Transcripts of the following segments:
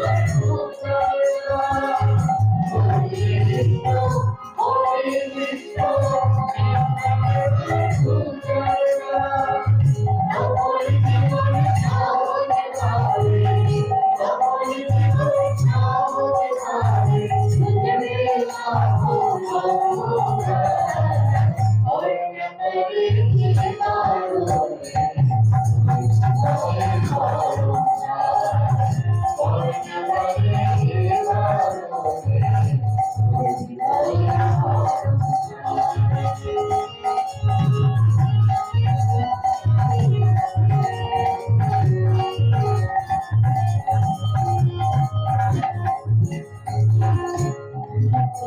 Oh,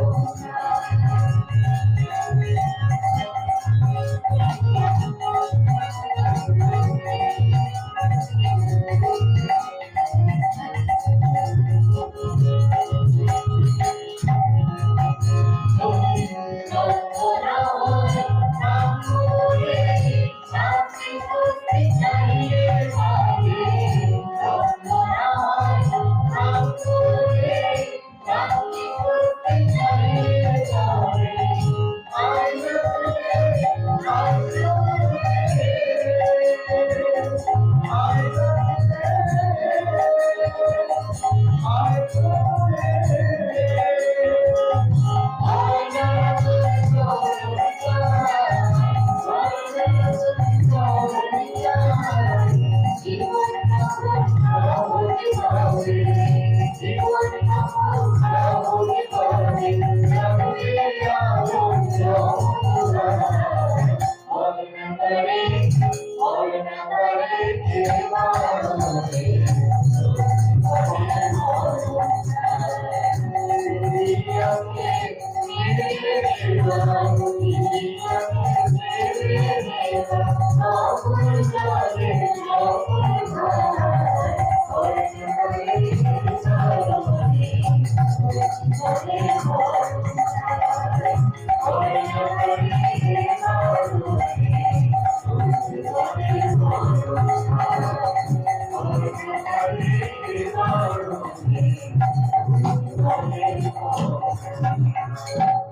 Thank you. Thank. Thank you.